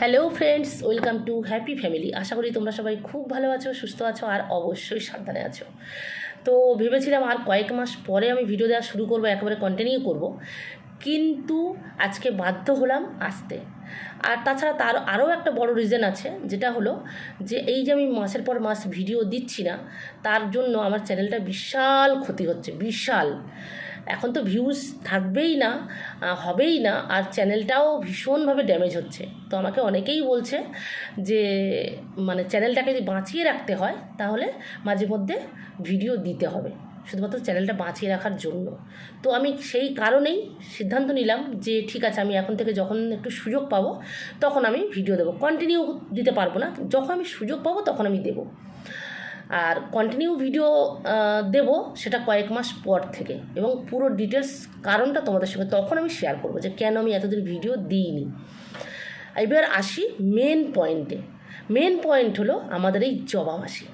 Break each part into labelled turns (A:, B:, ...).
A: Hello friends welcome to happy family আশা করি তোমরা সবাই খুব ভালো আছো, সুস্থ আছো, আর অবশ্যই সাবধানে আছো। তো ভেবেছিলাম আর কয়েক মাস পরে আমি ভিডিও দেওয়া শুরু করব, একেবারে কন্টিনিউ করব। কিন্তু আজকে বাধ্য হলাম আসতে। আর তাছাড়া তার আরও একটা বড় রিজন আছে, যেটা হলো যে এই যে আমি মাসের পর মাস ভিডিও দিচ্ছি না, তার জন্য আমার চ্যানেলটা বিশাল ক্ষতি হচ্ছে, বিশাল। এখন তো ভিউজ থাকবেই না হবেই না, আর চ্যানেলটাও ভীষণভাবে ড্যামেজ হচ্ছে। তো আমাকে অনেকেই বলছে যে মানে চ্যানেলটাকে যদি বাঁচিয়ে রাখতে হয়, তাহলে মাঝে মধ্যে ভিডিও দিতে হবে। শুধুমাত্র চ্যানেলটা বাঁচিয়ে রাখার জন্য। তো আমি সেই কারণেই সিদ্ধান্ত নিলাম যে, ঠিক আছে, আমি এখন থেকে যখন একটু সুযোগ পাবো, তখন আমি ভিডিও দেবো। কন্টিনিউ দিতে পারব না। যখন আমি সুযোগ পাবো, তখন আমি দেবো। আর কন্টিনিউ ভিডিও দেব সেটা কয়েক মাস পর থেকে। এবং পুরো ডিটেলস কারণটা তোমাদের সঙ্গে তখন আমি শেয়ার করব যে কেন আমি এতদিন ভিডিও দিইনি। এবার আসি মেন পয়েন্টে মেন পয়েন্ট হলো আমাদের এই জবা মাসি।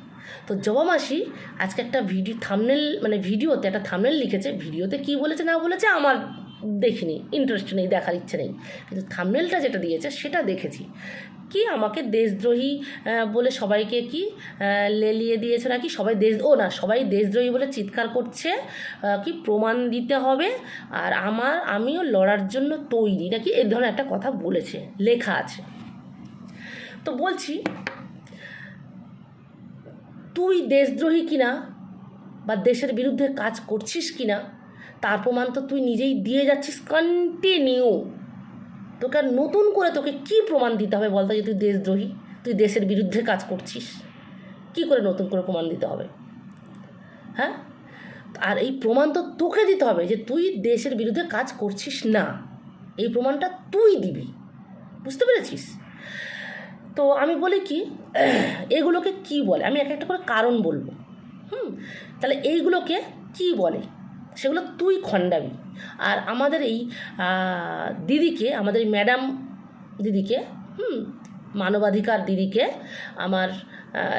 A: তো জবা মাসি আজকে একটা ভিডিও থামনেল মানে ভিডিওতে একটা থামনেল লিখেছে। ভিডিওতে কি বলেছে না বলেছে আমার দেখিনি ইন্টারেস্ট নেই, দেখার ইচ্ছে নেই। কিন্তু থামনেলটা যেটা দিয়েছে, সেটা দেখেছি। কি আমাকে দেশদ্রোহী বলে সবাইকে কি লেলিয়ে দিয়েছে নাকি? সবাই দেশ, ও না, সবাই দেশদ্রোহী বলে চিৎকার করছে কি প্রমাণ দিতে হবে? আর আমার, আমিও লড়ার জন্য তৈরি। নাকি? এই ধরনের একটা কথা বলেছে, লেখা আছে। তো বলছি, তুই দেশদ্রোহী কিনা বা দেশের বিরুদ্ধে কাজ করছিস কিনা তার প্রমাণ তো তুই নিজেই দিয়ে যাচ্ছিস কন্টিনিউ তোকে আর নতুন করে তোকে কি প্রমাণ দিতে হবে বলতো যে তুই দেশদ্রোহী? তুই দেশের বিরুদ্ধে কাজ করছিস। কি করে নতুন করে প্রমাণ দিতে হবে? হ্যাঁ? আর এই প্রমাণ তো তোকে দিতে হবে যে তুই দেশের বিরুদ্ধে কাজ করছিস না। এই প্রমাণটা তুই দিবি। বুঝতে পেরেছিস? তো আমি বলি কি, এগুলোকে কি বলে? আমি এক একটা করে কারণ বলব। হুম? তাহলে এইগুলোকে কি বলে? সেগুলো তুই খণ্ডাবি। আর আমাদের এই দিদিকে, আমাদের ম্যাডাম দিদিকে, হুম, মানবাধিকার দিদিকে আমার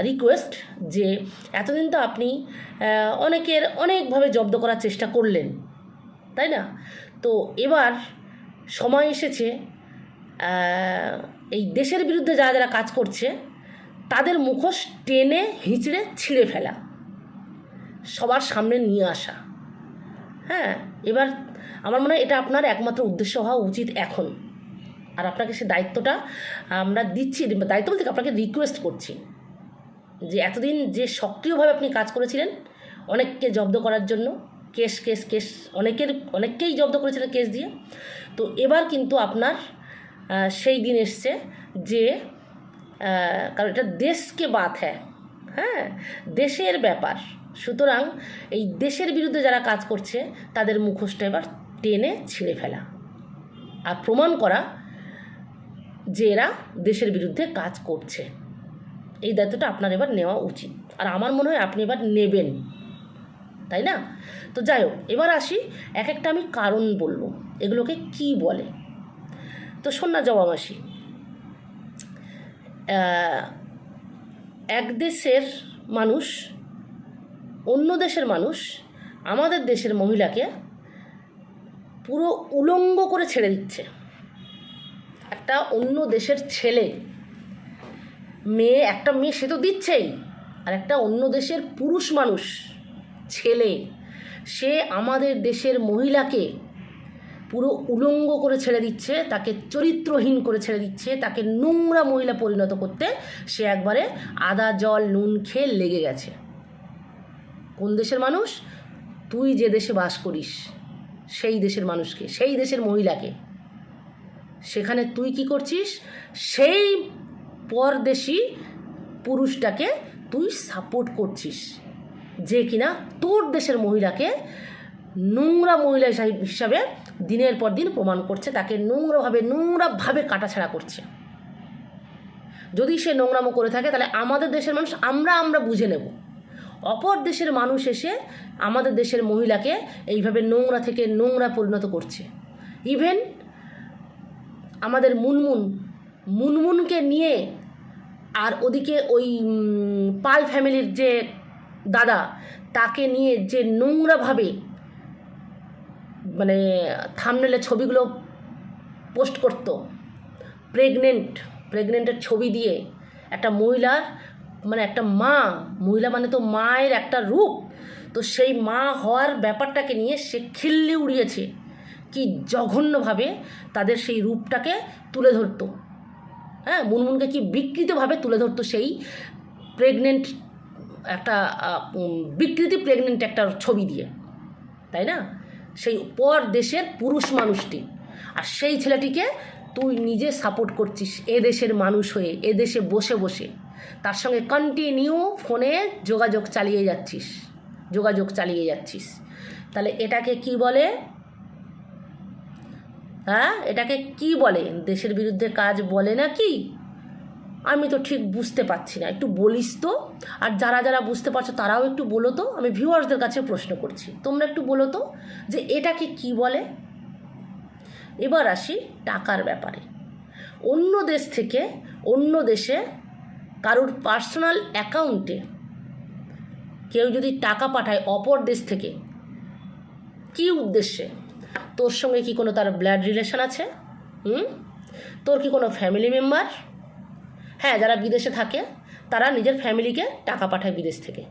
A: রিকোয়েস্ট যে এতদিন তো আপনি অনেকের অনেকভাবে জব্দ করার চেষ্টা করলেন, তাই না? তো এবার সময় এসেছে এই দেশের বিরুদ্ধে যারা যারা কাজ করছে, তাদের মুখোশ টেনে হিঁচড়ে ছিঁড়ে ফেলা, সবার সামনে নিয়ে আসা। হ্যাঁ এবার আমার মনে হয় এটা আপনার একমাত্র উদ্দেশ্য হওয়া উচিত এখন। আর আপনাকে সে দায়িত্বটা আমরা দিচ্ছি, দায়িত্ব বলতে আপনাকে রিকোয়েস্ট করছি যে এতদিন যে সক্রিয়ভাবে আপনি কাজ করেছিলেন, অনেককে জব্দ করার জন্য, কেস কেস কেস, অনেকের, অনেককেই জব্দ করেছিলেন কেস দিয়ে। তো এবার কিন্তু আপনার সেই দিন এসছে যে কারণ এটা দেশকে বাত হ্যাঁ হ্যাঁ দেশের ব্যাপার। সুতরাং এই দেশের বিরুদ্ধে যারা কাজ করছে, তাদের মুখোশটা এবার টেনে ছিঁড়ে ফেলা। আর প্রমাণ করা যে এরা দেশের বিরুদ্ধে কাজ করছে। এই দায়িত্বটা আপনার এবার নেওয়া উচিত। আর আমার মনে হয় আপনি এবার নেবেন, তাই না? তো যাই হোক, এবার আসি এক একটা আমি কারণ বলব। এগুলোকে কি বলে? তো শোন না জবা মাসি এক দেশের মানুষ অন্য দেশের মানুষ আমাদের দেশের মহিলাকে পুরো উলঙ্গ করে ছেড়ে দিচ্ছে। একটা অন্য দেশের ছেলে, মেয়ে, একটা মেয়ে সে তো দিচ্ছেই। আর একটা অন্য দেশের পুরুষ মানুষ, ছেলে, সে আমাদের দেশের মহিলাকে পুরো উলঙ্গ করে ছেড়ে দিচ্ছে, তাকে চরিত্রহীন করে ছেড়ে দিচ্ছে, তাকে নোংরা মহিলা পরিণত করতে সে একবারে আদা, জল, নুন খেয়ে লেগে গেছে। কোন দেশের মানুষ? তুই যে দেশে বাস করিস, সেই দেশের মানুষকে, সেই দেশের মহিলাকে। সেখানে তুই কি করছিস? সেই পরদেশি পুরুষটাকে তুই সাপোর্ট করছিস, যে কিনা তোর দেশের মহিলাকে নোংরা মহিলা হিসাবে দিনের পর দিন প্রমাণ করছে, তাকে নোংরাভাবে নোংরাভাবে কাটাছাড়া করছে। যদি সে নোংরামো করে থাকে, তাহলে আমাদের দেশের মানুষ আমরা আমরা বুঝে নেব। অপর দেশের মানুষ এসে আমাদের দেশের মহিলাকে এইভাবে নোংরা থেকে নোংরা পরিণত করছে। ইভেন আমাদের মুনমুন, মুনমুনকে নিয়ে আর ওদিকে ওই পাল ফ্যামিলির যে দাদা, তাকে নিয়ে যে নোংরাভাবে মানে থামনেলে ছবিগুলো পোস্ট করতো প্রেগনেন্ট প্রেগনেন্টের ছবি দিয়ে একটা মহিলার মানে একটা মা, মহিলা মানে তো মায়ের একটা রূপ। তো সেই মা হওয়ার ব্যাপারটাকে নিয়ে সে খিল্লি উড়িয়েছে। কি জঘন্যভাবে তাদের সেই রূপটাকে তুলে ধরতো। হ্যাঁ মুনমুনকে কি বিকৃতভাবে তুলে ধরতো সেই প্রেগনেন্ট একটা বিকৃতি প্রেগনেন্ট একটা ছবি দিয়ে। তাই না? সেই পর দেশের পুরুষ মানুষটি। আর সেই ছেলেটিকে তুই নিজে সাপোর্ট করছিস এ দেশের মানুষ হয়ে, এ দেশে বসে বসে। তার সঙ্গে কন্টিনিউ ফোনে যোগাযোগ চালিয়ে যাচ্ছিস, যোগাযোগ চালিয়ে যাচ্ছিস। তাহলে এটাকে কি বলে? হ্যাঁ এটাকে কি বলে? দেশের বিরুদ্ধে কাজ বলে না কি আমি তো ঠিক বুঝতে পারছি না, একটু বলিস তো। আর যারা যারা বুঝতে পারছ তারাও একটু বলো তো, আমি ভিউয়ার্সদের কাছে প্রশ্ন করছি। তোমরা একটু বলো তো যে এটাকে কি বলে? এবার আসি টাকার ব্যাপারে। অন্য দেশ থেকে, অন্য দেশে কারোর পার্সোনাল অ্যাকাউন্টে কেউ যদি টাকা পাঠায় অপর দেশ থেকে, কী উদ্দেশ্যে? তোর সঙ্গে কি কোনো তার ব্লাড রিলেশন আছে? হুম? তোর কি কোনো ফ্যামিলি মেম্বার? হ্যাঁ যারা বিদেশে থাকে, তারা নিজের ফ্যামিলিকে টাকা পাঠায় বিদেশ থেকে।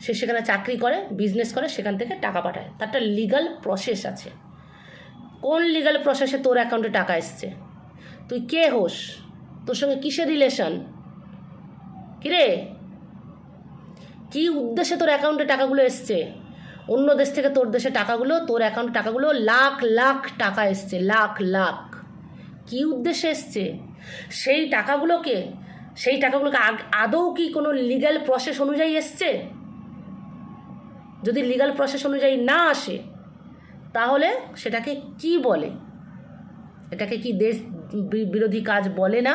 A: সে সেখানে চাকরি করে বিজনেস করে, সেখান থেকে টাকা পাঠায়। তার একটা লিগাল প্রসেস আছে। কোন লিগাল প্রসেসে তোর অ্যাকাউন্টে টাকা এসছে? তুই কে হোস? তোর সঙ্গে কিসের রিলেশন কিরে? কি উদ্দেশ্যে তোর অ্যাকাউন্টে টাকাগুলো এসছে? অন্য দেশ থেকে তোর দেশে টাকাগুলো, তোর অ্যাকাউন্টে টাকাগুলো লাখ লাখ টাকা এসছে, লাখ লাখ। কি উদ্দেশ্যে এসছে? সেই টাকাগুলোকে সেই টাকাগুলোকে আদৌ কি কোনো লিগ্যাল প্রসেস অনুযায়ী এসছে? যদি লিগ্যাল প্রসেস অনুযায়ী না আসে, তাহলে সেটাকে কি বলে? এটাকে কি দেশ বিরোধী কাজ বলে না?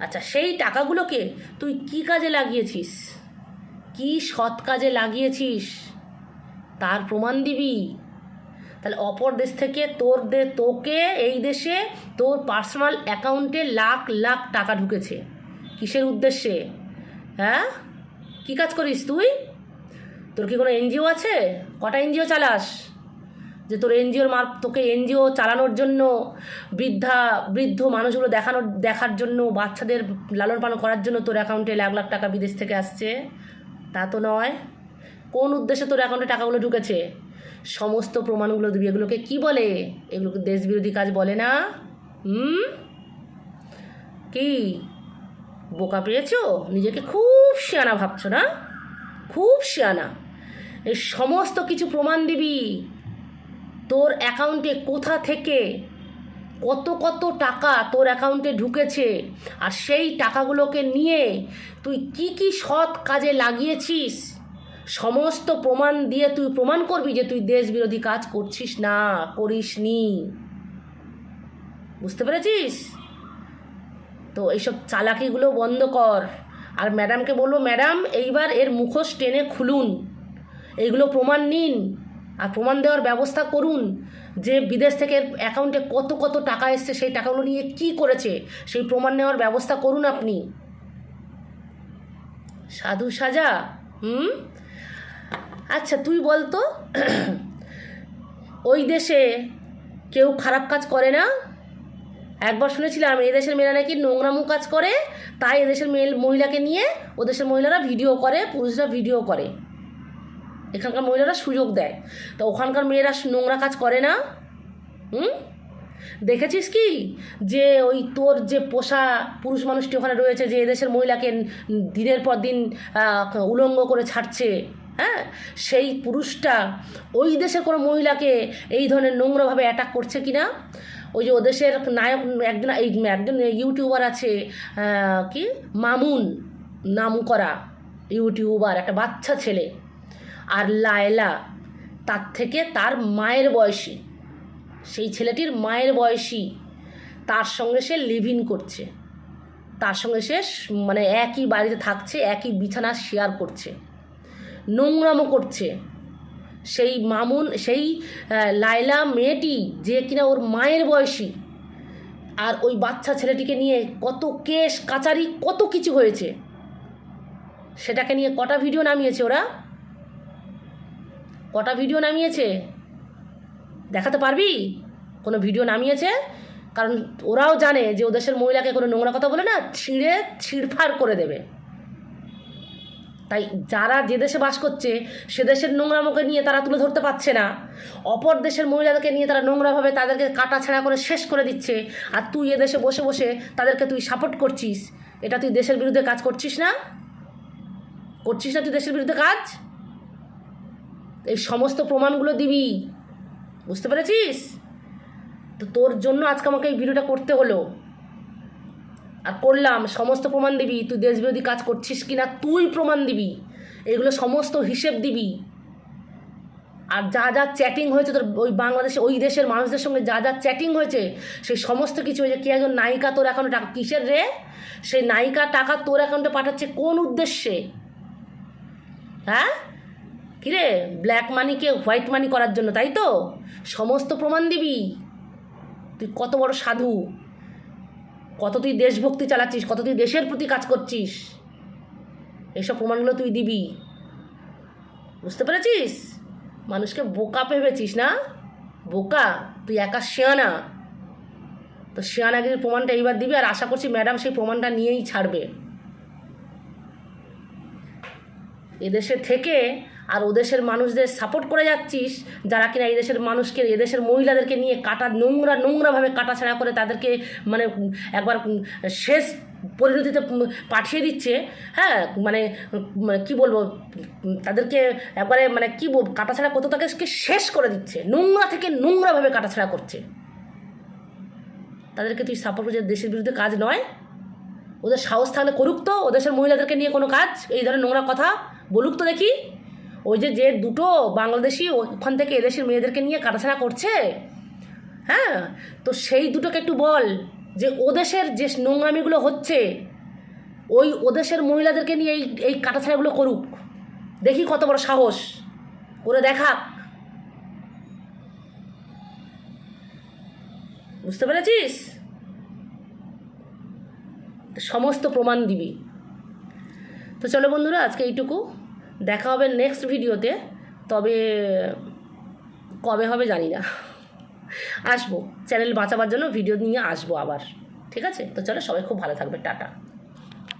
A: আচ্ছা সেই টাকাগুলোকে তুই কি কাজে লাগিয়েছিস? কি সৎ কাজে লাগিয়েছিস? তার প্রমাণ দিবি। তাহলে অপর দেশ থেকে তোর দে, তোকে এই দেশে তোর পার্সোনাল অ্যাকাউন্টে লাখ লাখ টাকা ঢুকেছে। কিসের উদ্দেশ্যে? হ্যাঁ? কী কাজ করিস তুই? তোর কি কোনো এনজিও আছে? কটা এনজিও চালাস? যে তোর এনজিওর মার, তোকে এনজিও চালানোর জন্য বৃদ্ধা, বৃদ্ধ মানুষগুলো দেখানোর, দেখার জন্য, বাচ্চাদের লালন পালন করার জন্য তোর অ্যাকাউন্টে লাখ লাখ টাকা বিদেশ থেকে আসছে। তা তো নয়। কোন উদ্দেশ্যে তোর অ্যাকাউন্টে টাকাগুলো ঢুকেছে? সমস্ত প্রমাণগুলো দিবি এগুলোকে কি বলে? এগুলোকে দেশ বিরোধী কাজ বলে না? হুম? কি? বোকা পেয়েছ? নিজেকে খুব শিয়ানা ভাবছ না? খুব শিয়ানা। এই সমস্ত কিছু প্রমাণ দিবি। তোর অ্যাকাউন্টে কোথা থেকে কত কত টাকা তোর অ্যাকাউন্টে ঢুকেছে? আর সেই টাকাগুলোকে নিয়ে তুই কি কি সৎ কাজে লাগিয়েছিস? সমস্ত প্রমাণ দিয়ে তুই প্রমাণ করবি যে তুই দেশ বিরোধী কাজ করছিস না করিস নি বুঝতে পেরেছিস? তো এইসব চালাকিগুলো বন্ধ কর। আর ম্যাডামকে বলব, ম্যাডাম, এইবার এর মুখোশ টেনে খুলুন। এইগুলো প্রমাণ নিন। আর প্রমাণ দেওয়ার ব্যবস্থা করুন যে বিদেশ থেকে অ্যাকাউন্টে কত কত টাকা এসছে, সেই টাকাগুলো নিয়ে কি করেছে, সেই প্রমাণ নেওয়ার ব্যবস্থা করুন আপনি। সাধু সাজা, হুম? আচ্ছা তুই বলতো ওই দেশে কেউ খারাপ কাজ করে না? একবার শুনেছিলাম, এই দেশের মেয়েরা নাকি নোংরামু কাজ করে, তাই এদেশের মেয়ে মহিলাকে নিয়ে ও দেশের মহিলারা ভিডিও করে, পুরুষরা ভিডিও করে। এখানকার মহিলারা সুযোগ দেয়। তো ওখানকার মেয়েরা নোংরা কাজ করে না? হুম? দেখেছিস কি? যে ওই তোর যে পোষা পুরুষ মানুষটি ওখানে রয়েছে, যে এদেশের মহিলাকে দিনের পর দিন উলঙ্গ করে ছাড়ছে হ্যাঁ? সেই পুরুষটা ওই দেশের কোনো মহিলাকে এই ধরনের নোংরাভাবে অ্যাটাক করছে কি না ওই যে ওদেশের নায়ক একজন এই একজন ইউটিউবার আছে কি? মামুন নাম করা ইউটিউবার, একটা বাচ্চা ছেলে। আর লায়লা, তার থেকে তার মায়ের বয়সী, সেই ছেলেটির মায়ের বয়সী, তার সঙ্গে সে লিভ ইন করছে। তার সঙ্গে সে মানে একই বাড়িতে থাকছে, একই বিছানা শেয়ার করছে, নোংরামো করছে। সেই মামুন, সেই লায়লা মেয়েটি যে কিনা ওর মায়ের বয়সী, আর ওই বাচ্চা ছেলেটিকে নিয়ে কত কেস কাচারি, কত কিছু হয়েছে, সেটাকে নিয়ে কটা ভিডিও নামিয়েছে ওরা? কটা ভিডিও নামিয়েছে? দেখাতে পারবি? কোনো ভিডিও নামিয়েছে? কারণ ওরাও জানে যে ও দেশের মহিলাকে কোনো নোংরা কথা বলে না, ছিঁড়ে ছিঁড়ফাড় করে দেবে। তাই যারা যে দেশে বাস করছে, সে দেশের নোংরামোকে নিয়ে তারা তুলে ধরতে পারছে না। অপর দেশের মহিলাদেরকে নিয়ে তারা নোংরাভাবে তাদেরকে কাটা ছেঁড়া করে শেষ করে দিচ্ছে। আর তুই এ দেশে বসে বসে তাদেরকে তুই সাপোর্ট করছিস, এটা তুই দেশের বিরুদ্ধে কাজ করছিস না? করছিস না তুই দেশের বিরুদ্ধে কাজ? এই সমস্ত প্রমাণগুলো দিবি। বুঝতে পেরেছিস? তো তোর জন্য আজকে আমাকে এই ভিডিওটা করতে হলো। আর করলাম, সমস্ত প্রমাণ দিবি। তুই দেশবিরোধী কাজ করছিস কি না তুই প্রমাণ দিবি। এগুলো সমস্ত হিসেব দিবি। আর যা যা চ্যাটিং হয়েছে তোর ওই বাংলাদেশে, ওই দেশের মানুষদের সঙ্গে যা যা চ্যাটিং হয়েছে, সেই সমস্ত কিছু হয়েছে কি একজন নায়িকা তোর অ্যাকাউন্টে টাকা, কিসের রে? সেই নায়িকা টাকা তোর অ্যাকাউন্টে পাঠাচ্ছে কোন উদ্দেশ্যে? হ্যাঁ? কিরে ব্ল্যাক মানিকে হোয়াইট মানি করার জন্য, তাই তো? সমস্ত প্রমাণ দিবি। তুই কত বড় সাধু। কত তুই দেশভক্তি চালাচ্ছিস, কত তুই দেশের প্রতি কাজ করছিস। এইসব প্রমাণগুলো তুই দিবি। বুঝতে পেরেছিস? মানুষকে বোকা ভেবেছিস না? বোকা? তুই একা শেয়ানা। তো শেয়ানাগিরির প্রমাণটা এইবার দিবি আর আশা করছি ম্যাডাম সেই প্রমাণটা নিয়েই ছাড়বে। এদেশে থেকে আর ওদেশের মানুষদের সাপোর্ট করে যাচ্ছিস, যারা কিনা এই দেশের মানুষকে, এদেশের মহিলাদেরকে নিয়ে কাটা নোংরা, নোংরাভাবে কাটাছাড়া করে তাদেরকে মানে একবার শেষ পরিণতিতে পাঠিয়ে দিচ্ছে হ্যাঁ? মানে মানে কী বলব? তাদেরকে একবারে মানে কী কাটাছাড়া কত তাকে শেষ করে দিচ্ছে, নোংরা থেকে নোংরাভাবে কাটাছাড়া করছে। তাদেরকে তুই সাপোর্ট করছিস, দেশের বিরুদ্ধে কাজ নয়। ওদের সাহস থাকলে করুক তো, ওদেশের মহিলাদেরকে নিয়ে কোনো কাজ, এই ধরনের নোংরা কথা বলুক তো দেখি। ওই যে যে দুটো বাংলাদেশি ওখান থেকে এদেশের মেয়েদেরকে নিয়ে কাটাছাড়া করছে হ্যাঁ? তো সেই দুটোকে একটু বল যে ওদেশের যে নোংরামিগুলো হচ্ছে, ওই ওদেশের মহিলাদেরকে নিয়ে এই এই কাটাছাড়াগুলো করুক। দেখি কত বড় সাহস। করে দেখাক। বুঝতে পেরেছিস? সমস্ত প্রমাণ দিবি। তো চলো বন্ধুরা, আজকে এইটুকু। দেখা হবে নেক্সট ভিডিওতে তবে কবে হবে জানি না। আসব চ্যানেল বাঁচাবার জন্য ভিডিও নিয়ে আসব আবার, ঠিক আছে? তো চলো সবাই খুব ভালো থাকবে, টাটা।